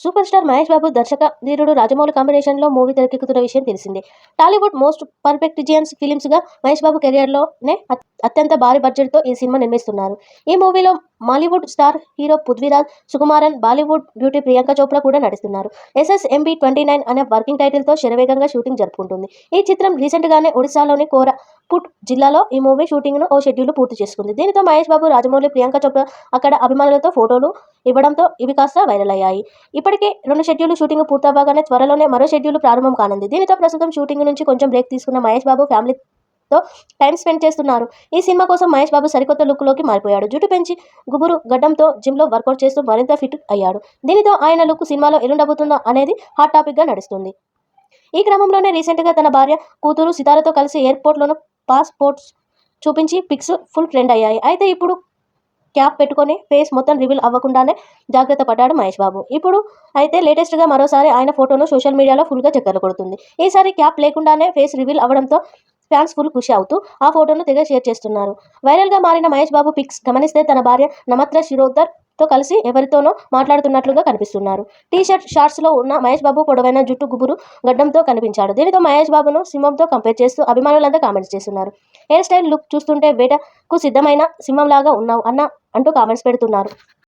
Super star Mahesh Babu దర్శక ధీరుడు రాజమౌళి కాంబినేషన్లో మూవీ తెరకెక్కుతున్న విషయం తెలిసిందే. టాలీవుడ్ మోస్ట్ పర్ఫెక్ట్ జియన్స్ ఫిలిమ్స్గా మహేష్ బాబు కెరియర్లోనే అత్యంత భారీ బడ్జెట్తో ఈ సినిమా నిర్మిస్తున్నారు. ఈ మూవీలో Mollywood star hero Prithviraj Sukumaran Bollywood beauty Priyanka Chopra కూడా నటిస్తున్నారు. ఎస్ఎస్ఎంబి ట్వంటీ నైన్ అనే వర్కింగ్ టైటిల్తో శరవేగంగా షూటింగ్ జరుపుకుంటుంది. ఈ చిత్రం రీసెంట్గానే ఒడిశాలోని కోరాపుట్ జిల్లాలో ఈ మూవీ షూటింగ్ను ఓ షెడ్యూల్ పూర్తి చేసుకుంది. దీనితో మహేష్ బాబు రాజమౌళి ప్రియాంక చోప్రా అక్కడ అభిమానులతో ఫోటోలు ఇవ్వడంతో ఇవి కాస్త వైరల్ అయ్యాయి. ఇప్పటికే రెండు షెడ్యూల్ షూటింగ్ పూర్తవగానే త్వరలోనే మరో షెడ్యూల్ ప్రారంభం కానుంది. దీనితో ప్రస్తుతం షూటింగ్ నుంచి కొంచెం బ్రేక్ తీసుకున్న మహేష్ బాబు ఫ్యామిలీ తో టైం స్పెండ్ చేస్తున్నారు. ఈ సినిమా కోసం మహేష్ బాబు సరికొత్త లుక్లోకి మారిపోయాడు. జుట్టు పెంచి గుబురు గడ్డంతో జిమ్లో వర్కౌట్ చేస్తూ మరింత ఫిట్ అయ్యాడు. దీనితో ఆయన లుక్ సినిమాలో ఎల్లుండబోతుందో అనేది హాట్ టాపిక్గా నడుస్తుంది. ఈ క్రమంలోనే రీసెంట్గా తన భార్య కూతురు సితారతో కలిసి ఎయిర్పోర్ట్లోనూ పాస్పోర్ట్స్ చూపించి పిక్స్ ఫుల్ ట్రెండ్ అయ్యాయి. అయితే ఇప్పుడు క్యాప్ పెట్టుకొని ఫేస్ మొత్తం రివీల్ అవ్వకుండానే జాగ్రత్త పడ్డాడు మహేష్ బాబు. ఇప్పుడు అయితే లేటెస్ట్గా మరోసారి ఆయన ఫోటోను సోషల్ మీడియాలో ఫుల్గా చక్కర్లు కొడుతుంది. ఈసారి క్యాప్ లేకుండానే ఫేస్ రివీల్ అవ్వడంతో ఫ్యాన్స్ ఫుల్ ఖుషి అవుతూ ఆ ఫోటోను తెగ షేర్ చేస్తున్నారు. వైరల్గా మారిన మహేష్ బాబు పిక్స్ గమనిస్తే తన భార్య నమత్ర శిరోద్దర్తో కలిసి ఎవరితోనో మాట్లాడుతున్నట్లుగా కనిపిస్తున్నారు. టీ షర్ట్ షార్ట్స్లో ఉన్న మహేష్ బాబు పొడవైన జుట్టు గుబురు గడ్డంతో కనిపించాడు. దీనితో మహేష్ బాబును సింహంతో కంపేర్ చేస్తూ అభిమానులంతా కామెంట్స్ చేస్తున్నారు. హెయిర్ స్టైల్ లుక్ చూస్తుంటే వేటకు సిద్ధమైన సింహంలాగా ఉన్నావు అన్న అంటూ కామెంట్స్ పెడుతున్నారు.